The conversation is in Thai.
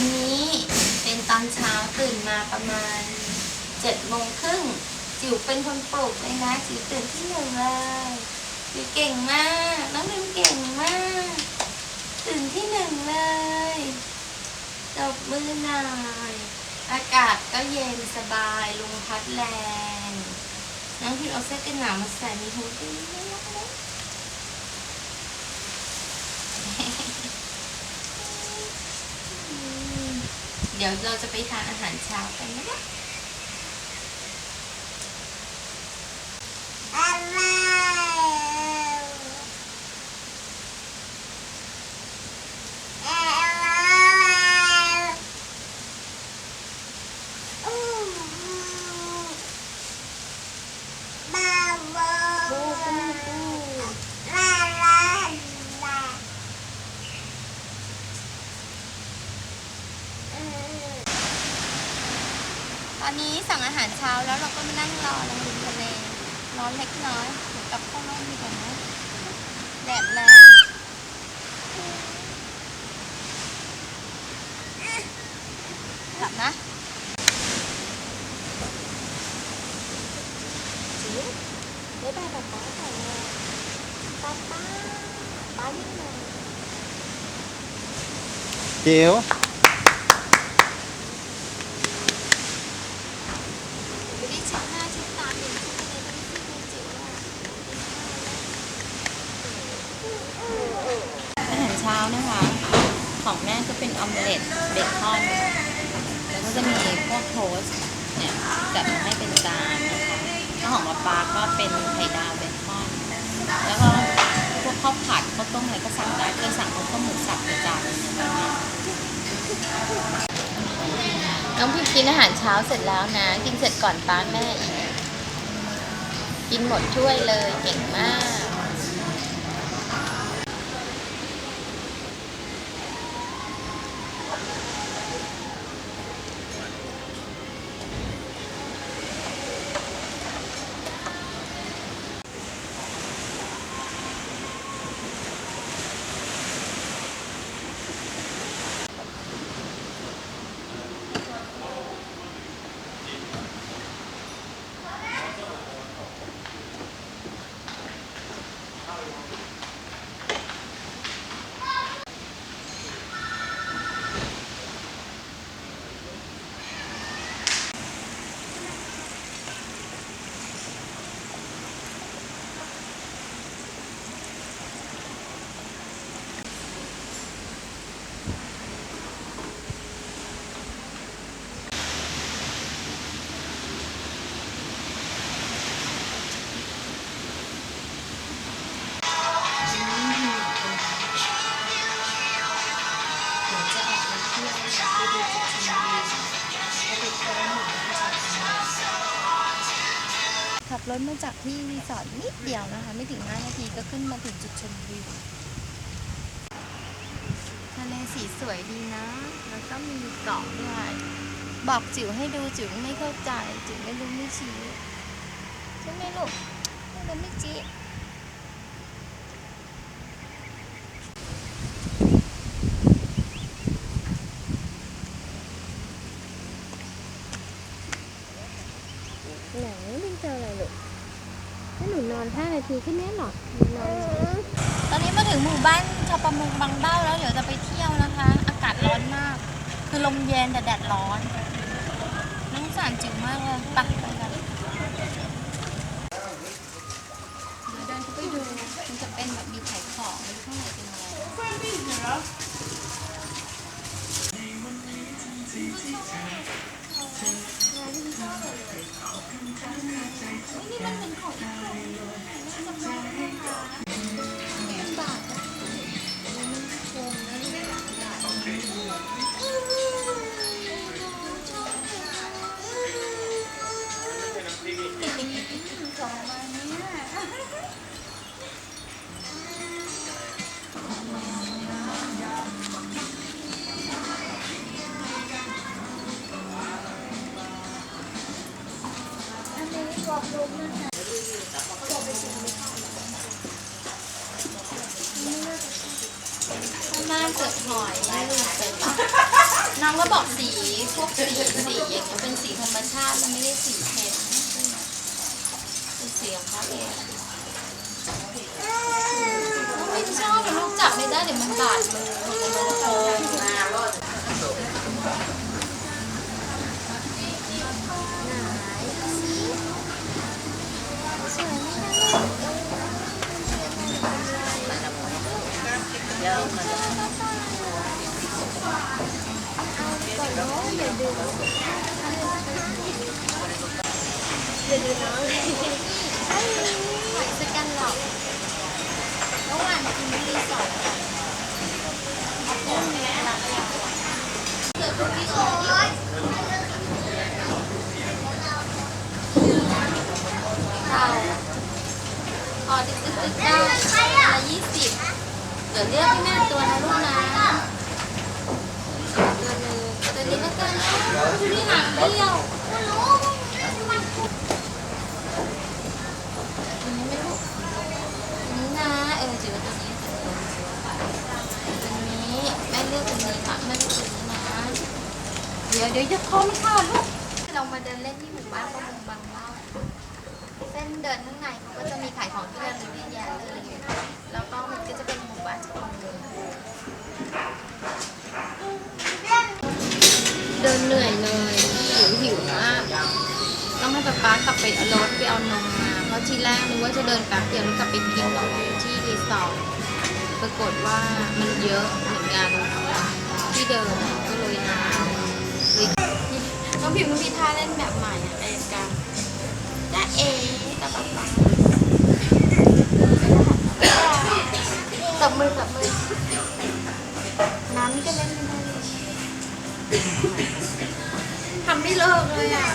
อนนี้เป็นตอนเช้าตื่นมาประมาณเจ็ดโมงครึ่งจิ๋วเป็นคนปลุกเลยนะจิ๋วตื่นที่หนึ่งเลยจิ๋วเก่งมากน้องพิมเก่งมาก ตื่นที่หนึ่งเลยตบมือหน่อยอากาศก็เย็นสบายลมพัดแรงน้องพิมเอาเสื้อกันหนาวมาใส่มีฮูด้วยน่ารักไหม เดี๋ยวเราจะไปทานอาหารเช้ากันนะคะ อนนี้สั่งอาหารเช้าแล้วเราก็มานั่งรอลงริมทะเลร้อนเล็กน้อยเดี๋ยวกลับเข้าร่มดีกว่านะแดดแรงกลับนะจิ๋วบ๊ายบายป๊าป๊าก่อนเลยป๊าป๊าป๊ายิ่งเลยจิ๋วได้เช็ดหน้าเช็ดตาเองทุกเลยต้องที่ดูจิ๋วอะอาหารเช้า นะคะ ของแม่ก็เป็นออมเล็ตเบคอนแล้วก็จะมีพวกโทสเนี่ยจัดมาให้เป็นจานนะคะแล้วของป๊าปาก็เป็นไข่ดาวเบคอนแล้วก็พวกข้าวผัดข้าวต้มอะไรก็สั่งได้เคยสั่งข้าวต้มหมูสับไปจานนึงนะคะน้องพิมกินอาหารเช้าเสร็จแล้วนะ กินเสร็จก่อนป้าแม่อีกกินหมดถ้วยเลยเก่งมาก ขับรถมาจากที่รีสอร์ทนิดเดียวนะคะ ไม่ถึง 5 นาทีก็ขึ้นมาถึงจุดชมวิวทะเลสีสวยดีนะ แล้วก็มีเกาะด้วยบอกจิ๋วให้ดูจิ๋วไม่เข้าใจ จิ๋วไม่รู้ไม่ชี้ใช่ไหมลูกไม่รู้ไม่ชี้ ไหนไม่เจออะไรลูกถ้าหนู นอแค่นี้หรอตอนนี้มาถึงหมู่บ้านชาวประมงบางเบ้าแล้วเดี๋ยวจะไปเที่ยวนะคะ อากาศร้อนมาก คือลมเย็นแต่แดดร้อนน้องสารจิ๋วมากเลยไปไปกันเดี๋ยวเดินเข้าไปดูมันจะเป็นแบบมีขายของข้างในเป็นอะไร มนะคะน่าจะหอยนะลูกเป็นปะนางก็บอกสีพวกสีสีอย่างเงี้ยเป็นสีธรรมชาติมันไม่ได้สีเพ้นท์ใช่ไหมเป็นสีของเขาเองน้องไม่ชอบลูกจับไม่ได้เดี๋ยวมันบาดมือมันจะโค้งมา อย่าดึงน้องหอยสกันหรอกระหว่างกินรีสอร์ทกันเอากุ้งเนี่ยนะเสือคุกกี้โอ๊ยเราพออกติ๊กติ๊กได้ละยี่สิบเดี๋ยวเลือกให้แม่ตัวนะลูกนะตัวหนึ่งตัวนี้แล้วกันดูนี่หางเบี้ยวอันนี้ไม่รู้อันนี้นะเออจิ๋วตัวนี้ตัวนี้แม่เลือกตัวนี้ค่ะแม่เลือกตัวนี้นะ เดี๋ยวเดี๋ยวจะคอมค่ะลูก เรามาเดินเล่นที่หมู่บ้านประมงบางเล่าเส้นเดินข้างในเขาก็จะมีขายของที่ระลึกเยอะแยะเลย แล้วก็มันก็จะเป็นหมู่บ้านประมงเดินเหนื่อยเลยหิวหิวมาก ต้องให้ป๊าป๊ากลับไปเอารถไปเอานมมา เพราะทีแรกนึกว่าจะเดินแป๊บเดียวแล้วกลับไปกินที่รีสอร์ทปรากฏว่ามันเยอะเหมือนกันที่เดิม องพิมพ์มีท่าเล่นแบบใหม่อะเองกันจ้าเอกับป๊าป๊าตบมือตบมือน้ำนี่ก็เล่นไม่ได้เลยทำไม่เลิกเลยอะ